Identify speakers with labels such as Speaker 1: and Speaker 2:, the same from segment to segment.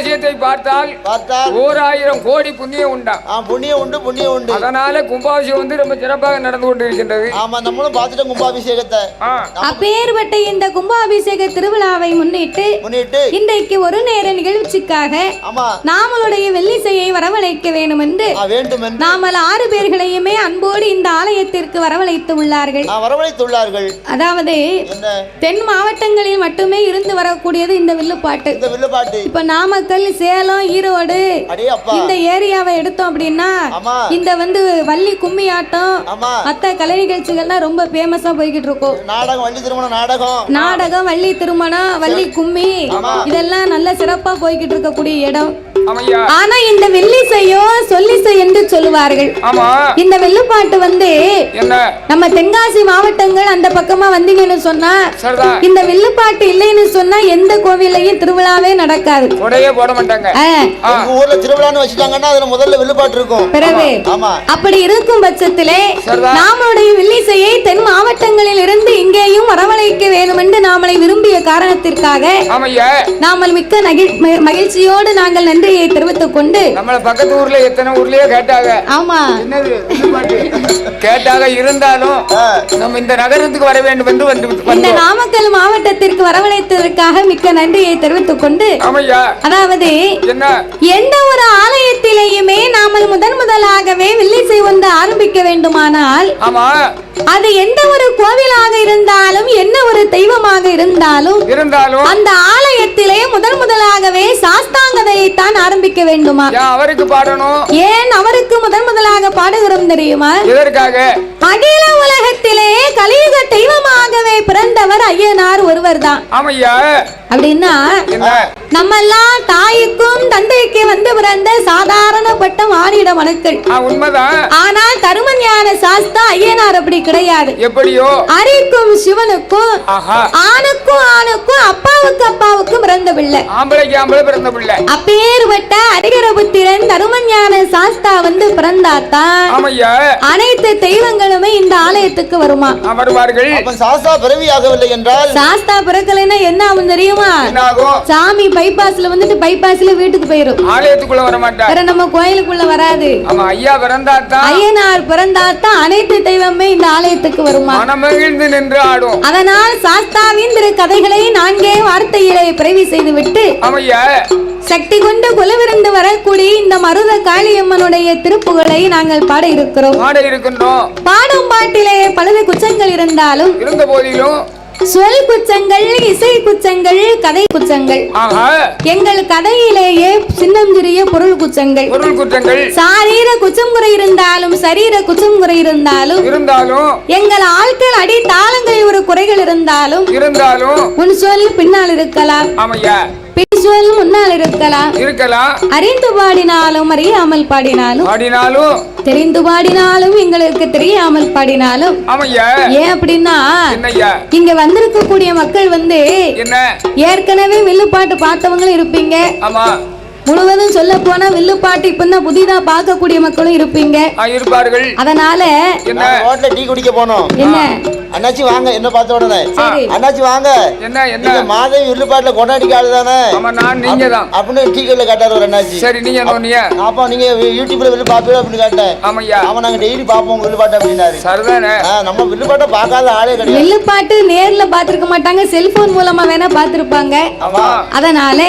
Speaker 1: கும்பாபிஷேகத்தை பார்த்தால்
Speaker 2: பார்த்தால்
Speaker 1: ஓர் ஆயிரம் கோடி புண்ணியம் உண்டா?
Speaker 2: ஆ புண்ணியம் உண்டு புண்ணியம் உண்டு.
Speaker 1: அதனால கும்பாபிஷேகம் வந்து ரொம்ப சிறப்பாக நடந்து கொண்டிருக்கின்றது.
Speaker 2: ஆமா நம்மளும் பார்த்துட்டோம் கும்பாபிஷேகத்தை.
Speaker 1: ஆ,
Speaker 3: அப்பேற்பட்ட இந்த கும்பாபிஷேக திருவிழாவை முன்னிட்டு
Speaker 2: முன்னிட்டு
Speaker 3: இன்றைக்கு ஒரு நேர நிகழ்ச்சிக்காக
Speaker 2: ஆமா.
Speaker 3: நாமளுடைய வெள்ளிசையை வரவழைக்க வேண்டும் என்று நாமல் ஆறு பேர்களையுமே அன்போடு இந்த ஆலயத்திற்கு வரவழைத்து உள்ளார்கள்
Speaker 2: வரவழைத்துள்ளார்கள்.
Speaker 3: அதாவது தென் மாவட்டங்களில் மட்டுமே இருந்து வரக்கூடியது இந்த வில்லுப்பாட்டு. இப்ப நாமக்கல் சேலம் ஈரோடு
Speaker 2: அடே அப்பா.
Speaker 3: இந்த ஏரியாவை எடுத்தோம் அப்படின்னா இந்த வந்து வள்ளி கும்மி ஆட்டம் மத்த கலை நிகழ்ச்சிகள்லாம் ரொம்ப ஃபேமஸா போய்கிட்டு இருக்கும்.
Speaker 2: நாடகம் வள்ளி திருமண நாடகம்.
Speaker 3: நாடகம் வள்ளி திருமணம் வள்ளி கும்மி இதெல்லாம் நல்ல சிறப்பா போய்கிட்டு இருக்கக்கூடிய இடம்.
Speaker 1: ஆமையா
Speaker 3: ஆனா இந்த வெள்ளிசையோ சொல்லிசை என்று சொல்லுவார்கள்.
Speaker 1: ஆமா.
Speaker 3: இந்த வெள்ளுப்பாட்டு வந்து
Speaker 1: என்ன?
Speaker 3: நம்ம தென்காசி மாவட்டங்கள் அந்த பக்கமா வந்தீங்கன்னு சொன்னா இந்த வில்லுப்பாட்டு இல்லைன்னு சொன்னா எந்த கோவிலையும் திருவிழாவே நடக்காது.
Speaker 1: உடையே போட மாட்டாங்க.
Speaker 3: ஆ,
Speaker 1: ஆ,
Speaker 2: எங்க ஊர்ல திருவிழான்னு வச்சுட்டாங்கன்னா அதுல முதல்ல
Speaker 3: பிறகு
Speaker 2: ஆமா
Speaker 3: அப்படி இருக்கும் பட்சத்திலே. நாமளுடைய வில்லிசையை தென் மாவட்டங்களில் இருந்து இங்கேயும் வரவழைக்க வேண்டும் என்று நாமளை விரும்பிய காரணத்திற்காக நாமல் மிக்க மகிழ்ச்சியோடு நாங்கள் நன்றியை தெரிவித்துக் கொண்டு
Speaker 1: நம்மள பக்கத்து ஊர்ல எத்தனை ஊர்லயே கேட்டாங்க.
Speaker 3: ஆமா?
Speaker 1: கேட்டாக இருந்தாலும் நம்ம இந்த நகரத்துக்கு வர வேண்டும் என்று வந்து
Speaker 3: இந்த நாமக்கல் மாவட்டத்திற்கு வரவழைத்ததற்காக மிக்க நன்றியை தெரிவித்துக் கொண்டு அதாவது
Speaker 1: என்ன?
Speaker 3: எந்த ஒரு ஆலயத்திலேயுமே நாமல் முதன் முதலாகவே வில்லிசை வந்து ஆரம்பிக்க வேண்டுமானால்
Speaker 1: ஆமா.
Speaker 3: அது எந்த ஒரு கோவிலாக இருந்தாலும் என்ன ஒரு தெய்வமாக இருந்தாலும்
Speaker 1: இருந்தாலும்
Speaker 3: அந்த ஆலயத்திலே முதன் முதலாகவே சாஸ்தாங்கதையைத்தான் ஆரம்பிக்க வேண்டுமா?
Speaker 1: அவருக்கு பாடணும்?
Speaker 3: ஏன் அவருக்கு முதன் முதலாக பாடுகிறோம் தெரியுமா?
Speaker 1: எதற்காக?
Speaker 3: அகில உலகத்திலே கலியுக தெய்வமாகவே பிறந்தவர் ஐயனார் ஒருவர் தான்
Speaker 1: ஆமையா?
Speaker 3: அப்படின்னா
Speaker 1: என்ன?
Speaker 3: நம்மெல்லாம் தாய்க்கும் தந்தைக்கு வந்து பிறந்த சாதாரணப்பட்ட மானிட மனுக்கள். ஆனால் தருமஞான சாஸ்தா ஐயனார் அப்படி கிடையாது.
Speaker 1: எப்படியோ?
Speaker 3: அரிக்கும் சிவனுக்கும் ஆணுக்கும் ஆணுக்கும் அப்பாவுக்கு அப்பாவுக்கும் பிறந்த பிள்ளை
Speaker 1: ஆம்பளைக்கு ஆம்பளை பிறந்த பிள்ளை
Speaker 3: அப்பேற்பட்ட அரிகரபுத்திரன் தருமஞான சாஸ்தா வந்து பிறந்தாத்தான் அனைத்து தெய்வங்களுமே இந்த ஆலயத்துக்கு வருமா?
Speaker 1: வருவார்கள்.
Speaker 2: அப்ப சாஸ்தா பிறவியாகவில்லை என்றால்?
Speaker 3: சாஸ்தா பிறக்கலைன்னா என்ன ஆகும் தெரியுமா? சாமி பைபாஸ்ல வந்துட்டு பைபாஸ்ல வீட்டுக்கு போயிரும்.
Speaker 1: ஆலயத்துக்குள்ள வர மாட்டார்.
Speaker 3: வேற நம்ம கோயிலுக்குள்ள வராது.
Speaker 1: ஆமா ஐயா பிறந்தாத்தான்
Speaker 3: ஐயனார் பிறந்தாத்தான் அனைத்து தெய்வமே இந்த ஆலயத்துக்கு வருமா?
Speaker 1: மனமகிழ்ந்து நின்று ஆடும்.
Speaker 3: அதனால் சாஸ்தாவின் திரு கதைகளை நான்கே வார்த்தையிலே பிறவி செய்துவிட்டு
Speaker 1: ஆமையா.
Speaker 3: சக்தி கொண்டு குலவிருந்து வரக்கூடிய இந்த மருத காளியம்மனுடைய திருப்புகளை நாங்கள் பாட இருக்கிறோம்.
Speaker 1: பாட இருக்கின்றோம்.
Speaker 3: பாடும் பாட்டிலே பலது குச்சங்கள் இருந்தாலும்
Speaker 1: இருந்த போதிலும்
Speaker 3: சொல் குச்சங்கள் இசை குச்சங்கள் கதை குச்சங்கள் எங்கள் கதையிலேயே சின்னஞ்சிறிய பொருள் குச்சங்கள்
Speaker 1: பொருள் குற்றங்கள்.
Speaker 3: சாரீர குச்சம் குறை இருந்தாலும் சரீர குச்சம் குறை இருந்தாலும்
Speaker 1: இருந்தாலும்
Speaker 3: எங்கள் ஆட்கள் அடி தாளங்களில் ஒரு குறைகள் இருந்தாலும்
Speaker 1: இருந்தாலும்
Speaker 3: உன் சொல் பின்னால் இருக்கலாம்.
Speaker 1: ஆமையா.
Speaker 3: சொல் முன்னால் இருக்கலாம்.
Speaker 1: இருக்கலாம்.
Speaker 3: அறிந்து பாடினாலும் அறியாமல் பாடினாலும்.
Speaker 1: பாடினாலும்.
Speaker 3: தெரிந்து பாடினாலும் எங்களுக்கு தெரியாமல் பாடினாலும். ஏன் அப்படின்னா இங்க வந்திருக்கக்கூடிய மக்கள் வந்து
Speaker 1: என்ன?
Speaker 3: ஏற்கனவே வில்லுப்பாட்டு பார்த்தவங்களும் இருப்பீங்க.
Speaker 1: ஆமா.
Speaker 3: முழுவதும் சொல்ல போனா வில்லுப்பாட்டு இப்பதான் புதிதா பார்க்கக்கூடிய மக்களும் இருப்பீங்க.
Speaker 1: ஆ, இருப்பார்கள்.
Speaker 3: அதனால
Speaker 1: என்ன?
Speaker 2: டீ குடிக்க போனோம்.
Speaker 3: என்ன?
Speaker 2: அண்ணாச்சி வாங்க என்ன பார்த்த உடனே?
Speaker 3: சரி.
Speaker 2: அண்ணாச்சி வாங்க.
Speaker 1: என்ன என்ன?
Speaker 2: மாதவி வில்லுப்பாட்டுல கொண்டாடிக்க ஆளு தானே
Speaker 1: ஆமா நான் நீங்க தான்.
Speaker 2: அப்படின்னு டீ கடையில கேட்டாரு ஒரு அண்ணாச்சி.
Speaker 1: சரி நீங்க நோனியா
Speaker 2: அப்பா நீங்க யூடியூப்ல வில்லு பாப்பீங்க அப்படின்னு கேட்டேன்
Speaker 1: ஆமையா
Speaker 2: அவன் நாங்க டெய்லி பாப்போம் உங்க வில்லுப்பாட்டு அப்படின்னாரு.
Speaker 1: சரிதானே?
Speaker 2: நம்ம வில்லுப்பாட்டை பார்க்காத ஆளே கிடையாது.
Speaker 3: வில்லுப்பாட்டு நேர்ல பாத்திருக்க மாட்டாங்க செல்போன் மூலமா வேணா பார்த்திருப்பாங்க.
Speaker 1: ஆமா.
Speaker 3: அதனால.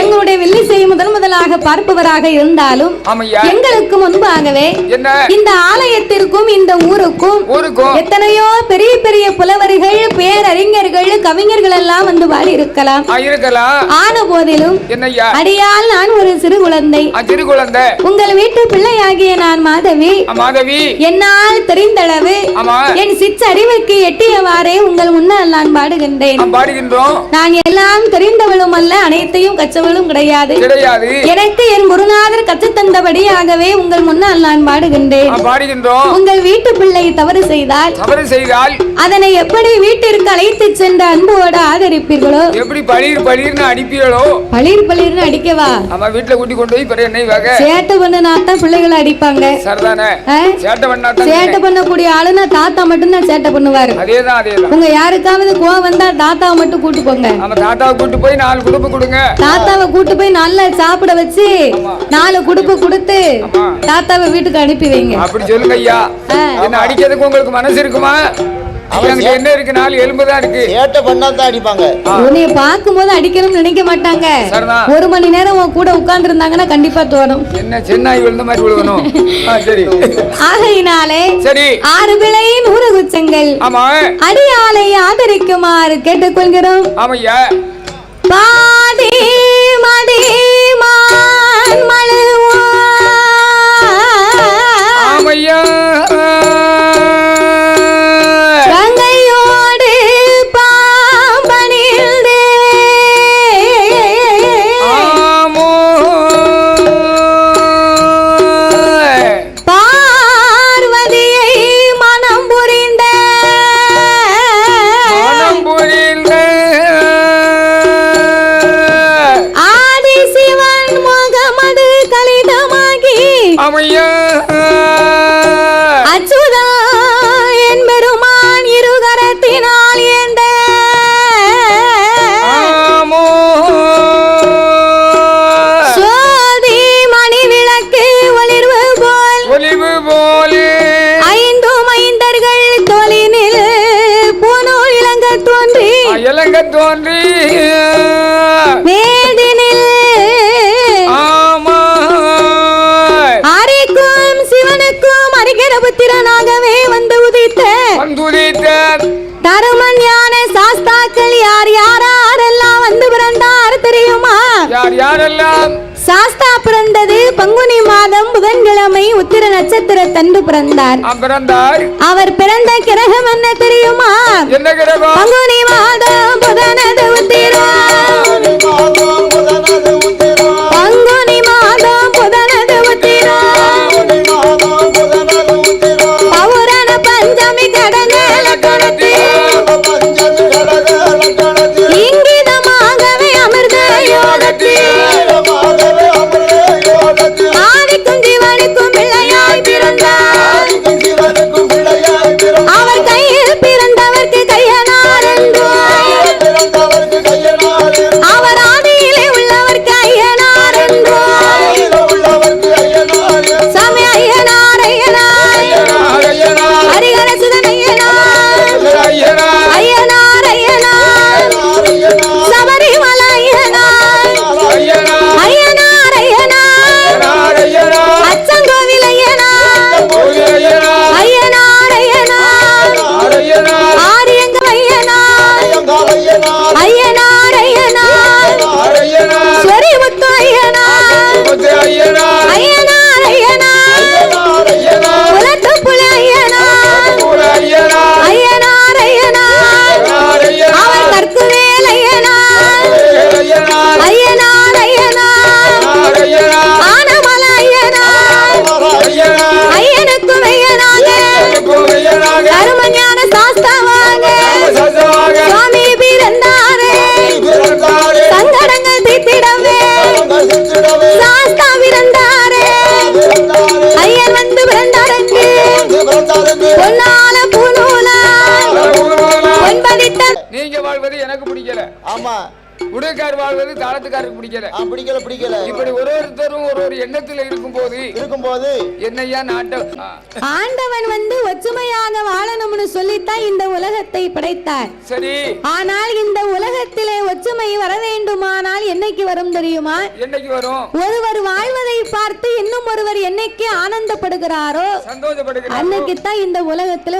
Speaker 3: எங்களுடைய வில்லிசை முதன் முதலாக பார்ப்பவராக இருந்தாலும்
Speaker 1: ஆமையா
Speaker 3: எங்களுக்கு முன்பாகவே
Speaker 1: என்ன?
Speaker 3: இந்த ஆலயத்திற்கும் இந்த ஊருக்கும்
Speaker 1: ஊருக்கும்.
Speaker 3: எத்தனையோ பெரிய பெரிய புலவர்கள் பேரறிஞர்கள் கவிஞர்கள் எல்லாம் வந்து பாடி இருக்கலாம் ஆன போதிலும் அடியால் நான் ஒரு சிறு குழந்தை.
Speaker 1: சிறு குழந்தை.
Speaker 3: உங்கள் வீட்டு பிள்ளையாகிய நான் மாதவி.
Speaker 1: மாதவி.
Speaker 3: என்னால் தெரிந்தளவு என் சிற்றறிவுக்கு எட்டியவாறே உங்கள் முன்னால் நான் பாடுகின்றேன்.
Speaker 1: பாடுகின்றோம்.
Speaker 3: நான் எல்லாம் தெரிந்தவளும் அல்ல அனைத்தையும் கற்றவளும் கிடையாது.
Speaker 1: கிடையாது.
Speaker 3: எனக்கு என் குருநாதர் கற்றுத்தந்தபடியாகவே உங்கள் முன்னால் நான் பாடுகின்றேன்.
Speaker 1: பாடுகின்றோம்.
Speaker 3: உங்கள் வீட்டு பிள்ளை தவறு செய்தால்
Speaker 1: தவறு செய்தால்
Speaker 3: அதனை எப்படி வீட்டிற்கு அழைத்து சென்று அன்போடு ஆதரிப்பீர்களோ?
Speaker 1: எப்படி பளிர் பளிர்னு அடிப்பீங்களோ
Speaker 3: பளிர் பளிர்னு அடிக்கவா?
Speaker 1: நம்ம வீட்டுல கூட்டி கொண்டு போய் பிறகு என்ன வகை.
Speaker 3: சேட்டை பண்ணனா தான் பிள்ளைகளை அடிப்பாங்க.
Speaker 1: சரிதானே? சேட்டை பண்ணா
Speaker 3: சேட்டை பண்ணக்கூடிய ஆளுனா தாத்தா மட்டும்தான் சேட்டை பண்ணுவாரு.
Speaker 1: அதேதான் அதேதான்.
Speaker 3: உங்க யாருக்காவது கோவம் வந்தா தாத்தாவை மட்டும் கூட்டு போங்க.
Speaker 1: நம்ம தாத்தாவை கூட்டு போய் நாலு குடுப்பு கொடுங்க.
Speaker 3: தாத்தாவை கூட்டு போய் நல்லா சாப்பிட வச்சு நாலு குடுப்பு கொடுத்து. தாத்தாவை வீட்டுக்கு அனுப்பி வைங்க.
Speaker 1: அப்படி சொல்லுங்க ஐயா. என்ன அடிக்கிறதுக்கு உங்களுக்கு மனசு இருக்குமா? என்கிட்ட என்ன இருக்கு? நாலு எலும்பு தான் இருக்கு.
Speaker 2: சேட்டை பண்ணா தான் அடிப்பாங்க.
Speaker 3: உன்னைய பார்க்கும்போது அடிக்கணும்னு நினைக்க மாட்டாங்க.
Speaker 1: சரிதான்
Speaker 3: ஒரு மணி நேரம் உன் கூட உட்கார்ந்து இருந்தாங்கன்னா கண்டிப்பா தோணும்.
Speaker 1: என்ன சென்னாய் விழுந்த மாதிரி விழுகணும் சரி.
Speaker 3: ஆகையினாலே
Speaker 1: சரி.
Speaker 3: ஆறு விலை நூறு குச்சங்கள்
Speaker 1: ஆமா.
Speaker 3: அடியாலை ஆதரிக்குமாறு கேட்டுக்கொள்கிறோம்.
Speaker 1: ஆமையா.
Speaker 3: பாதி
Speaker 1: ஆமையா
Speaker 3: அச்சுதா தன்று பிறந்தார். பிறந்தார் அவர் பிறந்த கிரகம் என்ன தெரியுமா?
Speaker 1: என்ன கிரகம்?
Speaker 3: பங்குனி மாதம் புதனது உத்திரம் பங்குனி மாதம் புதனது உத்திரம் பௌரண பஞ்சமி கடங்கல
Speaker 1: பிடிக்கல.
Speaker 2: ஆமா.
Speaker 1: உடுக்கார் வாழ்வது தாளத்துக்காருக்கு பிடிக்கல.
Speaker 2: ஆ, பிடிக்கல பிடிக்கல.
Speaker 1: இப்படி ஒரு ஒருத்தரும் ஒரு ஒரு எண்ணத்துல இருக்கும் போது
Speaker 2: இருக்கும்போது
Speaker 1: என்னையா நாட்டம்
Speaker 3: ஆண்டவன் வந்து ஒற்றுமையாக வாழணும்னு சொல்லித்தான் இந்த உலகத்தை படைத்தார்.
Speaker 1: சரி.
Speaker 3: ஆனால் இந்த உலகத்திலே ஒற்றுமை வர வேண்டுமானால் என்னைக்கு வரும் தெரியுமா?
Speaker 1: என்னைக்கு வரும்?
Speaker 3: ஒருவர் வாழ்வதை பார்த்து இன்னும் ஒருவர் என்னைக்கு ஆனந்தப்படுகிறாரோ?
Speaker 1: சந்தோஷப்படுகிறேன்
Speaker 3: அன்னைக்கு தான் இந்த உலகத்துல